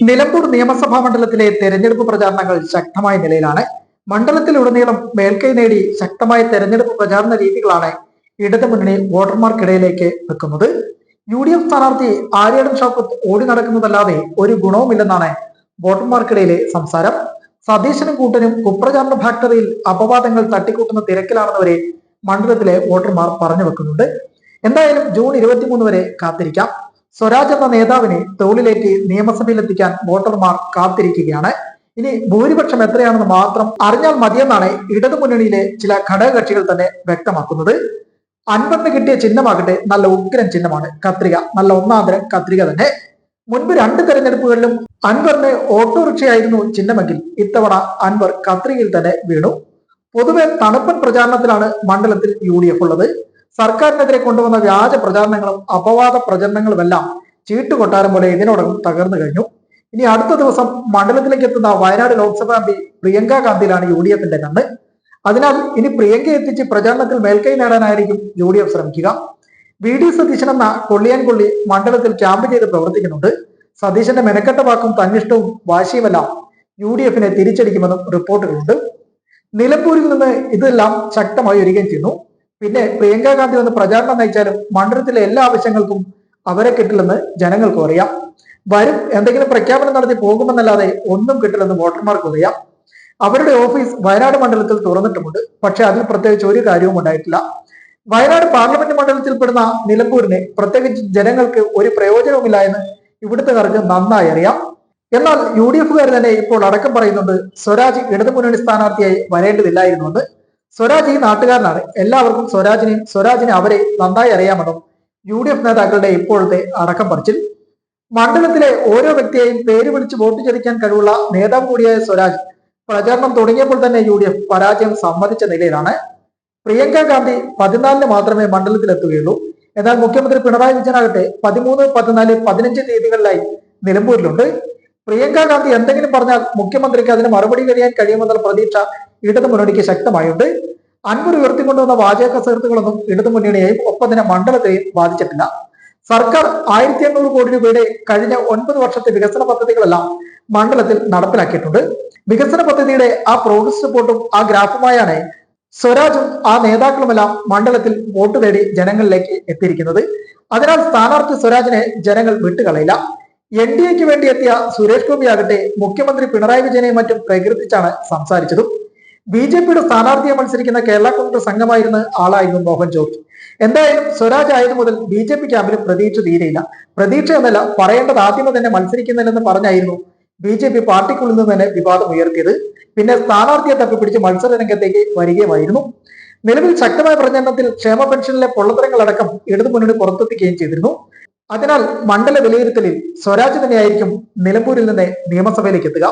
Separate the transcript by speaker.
Speaker 1: നിലമ്പൂർ നിയമസഭാ മണ്ഡലത്തിലെ തെരഞ്ഞെടുപ്പ് പ്രചാരണങ്ങൾ ശക്തമായ നിലയിലാണ്. മണ്ഡലത്തിലുടനീളം മേൽക്കൈ നേടി ശക്തമായ തെരഞ്ഞെടുപ്പ് പ്രചാരണ രീതികളാണ് ഇടതു മുന്നണി വോട്ടർമാർക്കിടയിലേക്ക് വെക്കുന്നത്. യു ഡി എഫ് സ്ഥാനാർത്ഥി ആര്യാടൻ ഷൗക്കത്ത് ഓടി നടക്കുന്നതല്ലാതെ ഒരു ഗുണവുമില്ലെന്നാണ് വോട്ടർമാർക്കിടയിലെ സംസാരം. സതീശനും കൂട്ടനും കുപ്രചാരണ ഫാക്ടറിയിൽ അപവാദങ്ങൾ തട്ടിക്കൂട്ടുന്ന തിരക്കിലാണെന്നവരെ മണ്ഡലത്തിലെ വോട്ടർമാർ പറഞ്ഞു വെക്കുന്നുണ്ട്. എന്തായാലും ജൂൺ ഇരുപത്തിമൂന്ന് വരെ കാത്തിരിക്കാം. സ്വരാജ് എന്ന നേതാവിനെ തോളിലേറ്റി നിയമസഭയിലെത്തിക്കാൻ വോട്ടർമാർ കാത്തിരിക്കുകയാണ്. ഇനി ഭൂരിപക്ഷം എത്രയാണെന്ന് മാത്രം അറിഞ്ഞാൽ മതിയെന്നാണ് ഇടതു മുന്നണിയിലെ ചില ഘടകകക്ഷികൾ തന്നെ വ്യക്തമാക്കുന്നത്. അൻപറിന് കിട്ടിയ ചിഹ്നമാകട്ടെ നല്ല ഉഗ്രൻ ചിഹ്നമാണ്. കത്രിക നല്ല ഒന്നാന്തരം കത്രിക തന്നെ. മുൻപ് രണ്ട് തെരഞ്ഞെടുപ്പുകളിലും അൻവറിന് ഓട്ടോറിക്ഷയായിരുന്നു ചിഹ്നമെങ്കിൽ ഇത്തവണ അൻവർ കത്രികയിൽ തന്നെ വീണു. പൊതുവെ തണുപ്പൻ പ്രചാരണത്തിലാണ് മണ്ഡലത്തിൽ യു ഉള്ളത്. സർക്കാരിനെതിരെ കൊണ്ടുവന്ന വ്യാജ പ്രചാരണങ്ങളും അപവാദ പ്രചരണങ്ങളുമെല്ലാം ചീട്ടുകൊട്ടാരം പോലെ ഇതിനോടകം തകർന്നു കഴിഞ്ഞു. ഇനി അടുത്ത ദിവസം മണ്ഡലത്തിലേക്ക് എത്തുന്ന വയനാട് ലോക്സഭാ എം പി പ്രിയങ്ക ഗാന്ധിയിലാണ് യു ഡി എഫിന്റെ കണ്ണ്. അതിനാൽ ഇനി പ്രിയങ്ക എത്തിച്ച് പ്രചാരണത്തിൽ മേൽക്കൈ നേടാനായിരിക്കും യു ഡി എഫ് ശ്രമിക്കുക. വി ഡി സതീശൻ എന്ന കൊള്ളിയാൻകൊള്ളി മണ്ഡലത്തിൽ ക്യാമ്പ് ചെയ്ത് പ്രവർത്തിക്കുന്നുണ്ട്. സതീശന്റെ മെനക്കെട്ട വാക്കും തന്നിഷ്ടവും വാശിയുമെല്ലാം യു ഡി എഫിനെ തിരിച്ചടിക്കുമെന്നും റിപ്പോർട്ടുകളുണ്ട്. നിലമ്പൂരിൽ നിന്ന് ഇതെല്ലാം ശക്തമായി ഒരുക്കുകയും ചെയ്യുന്നു. പിന്നെ പ്രിയങ്ക ഗാന്ധി വന്ന് പ്രചാരണം നയിച്ചാലും മണ്ഡലത്തിലെ എല്ലാ ആവശ്യങ്ങൾക്കും അവരെ കിട്ടില്ലെന്ന് ജനങ്ങൾക്കും അറിയാം. വരും എന്തെങ്കിലും പ്രഖ്യാപനം നടത്തി പോകുമെന്നല്ലാതെ ഒന്നും കിട്ടില്ലെന്ന് വോട്ടർമാർക്ക് അറിയാം. അവരുടെ ഓഫീസ് വയനാട് മണ്ഡലത്തിൽ തുറന്നിട്ടുമുണ്ട്. പക്ഷെ അതിൽ പ്രത്യേകിച്ച് ഒരു കാര്യവും ഉണ്ടായിട്ടില്ല. വയനാട് പാർലമെന്റ് മണ്ഡലത്തിൽപ്പെടുന്ന നിലമ്പൂരിനെ പ്രത്യേകിച്ച് ജനങ്ങൾക്ക് ഒരു പ്രയോജനവുമില്ല എന്ന് ഇവിടുത്തുകാർക്ക് നന്നായി അറിയാം. എന്നാൽ യു ഡി എഫുകാർ തന്നെ ഇപ്പോൾ അടക്കം പറയുന്നുണ്ട് സ്വരാജ് ഇടതുമുന്നണി സ്ഥാനാർത്ഥിയായി വരേണ്ടതില്ലായിരുന്നുവെന്ന്. സ്വരാജ് ഈ നാട്ടുകാരനാണ്. എല്ലാവർക്കും സ്വരാജിനെയും സ്വരാജിനെ അവരെ നന്നായി അറിയാമെന്നും യു ഡി എഫ് നേതാക്കളുടെ ഇപ്പോഴത്തെ അടക്കം പറച്ചിൽ. മണ്ഡലത്തിലെ ഓരോ വ്യക്തിയെയും പേര് വിളിച്ച് വോട്ട് ചതിക്കാൻ കഴിവുള്ള നേതാവ് കൂടിയായ സ്വരാജ് പ്രചാരണം തുടങ്ങിയപ്പോൾ തന്നെ യു ഡി എഫ് പരാജയം സമ്മതിച്ച നിലയിലാണ്. പ്രിയങ്ക ഗാന്ധി പതിനാലിന് മാത്രമേ മണ്ഡലത്തിലെത്തുകയുള്ളൂ. എന്നാൽ മുഖ്യമന്ത്രി പിണറായി വിജയനാകട്ടെ പതിമൂന്ന് പതിനാല് പതിനഞ്ച് തീയതികളിലായി നിലമ്പൂരിലുണ്ട്. പ്രിയങ്ക ഗാന്ധി എന്തെങ്കിലും പറഞ്ഞാൽ മുഖ്യമന്ത്രിക്ക് അതിന് മറുപടി കഴിയാൻ കഴിയുമെന്നുള്ള പ്രതീക്ഷ ഇടതു മുന്നണിക്ക് ശക്തമായുണ്ട്. അൻപർ ഉയർത്തിക്കൊണ്ടുവന്ന വാചക സുഹൃത്തുക്കളൊന്നും ഇടതു മുന്നണിയെയും ഒപ്പം തന്നെ മണ്ഡലത്തെയും ബാധിച്ചിട്ടില്ല. സർക്കാർ ആയിരത്തി എണ്ണൂറ് കോടി രൂപയുടെ കഴിഞ്ഞ ഒൻപത് വർഷത്തെ വികസന പദ്ധതികളെല്ലാം മണ്ഡലത്തിൽ നടപ്പിലാക്കിയിട്ടുണ്ട്. വികസന പദ്ധതിയുടെ ആ പ്രോഗ്രസ് റിപ്പോർട്ടും ആ ഗ്രാഫുമായാണ് സ്വരാജും ആ നേതാക്കളുമെല്ലാം മണ്ഡലത്തിൽ വോട്ട് തേടി ജനങ്ങളിലേക്ക് എത്തിയിരിക്കുന്നത്. അതിനാൽ സ്ഥാനാർത്ഥി സ്വരാജിനെ ജനങ്ങൾ വിട്ടുകളയില്ല. എൻ ഡി എക്ക് വേണ്ടി എത്തിയ സുരേഷ് ഗോപി ആകട്ടെ മുഖ്യമന്ത്രി പിണറായി വിജയനെയും മറ്റും പ്രകീർത്തിച്ചാണ് സംസാരിച്ചതും. ബി ജെ പിയുടെ സ്ഥാനാർത്ഥിയെ മത്സരിക്കുന്ന കേരള കോൺഗ്രസ് അംഗമായിരുന്ന ആളായിരുന്നു മോഹൻ ജോർജ് എന്തായാലും സ്വരാജ് ആയതു മുതൽ ബി ജെ പി ക്യാമ്പിൽ പ്രതീക്ഷ തീരെയില്ല. പ്രതീക്ഷ എന്നല്ല പറയേണ്ടത് ആദ്യമേ തന്നെ മത്സരിക്കുന്നില്ലെന്ന് പറഞ്ഞായിരുന്നു ബി ജെ പി പാർട്ടിക്കുള്ളിൽ നിന്ന് തന്നെ വിവാദം ഉയർത്തിയത്. പിന്നെ സ്ഥാനാർത്ഥിയെ തപ്പിപ്പിടിച്ച് മത്സര രംഗത്തേക്ക് വരികയുമായിരുന്നു. നിലവിൽ ശക്തമായ പ്രചരണത്തിൽ ക്ഷേമ പെൻഷനിലെ പൊള്ളത്തരങ്ങളടക്കം ഇടതുമുന്നണി പുറത്തെത്തിക്കുകയും ചെയ്തിരുന്നു. അതിനാൽ മണ്ഡല വിലയിരുത്തലിൽ സ്വരാജ് തന്നെയായിരിക്കും നിലമ്പൂരിൽ നിന്ന് നിയമസഭയിലേക്ക് എത്തുക.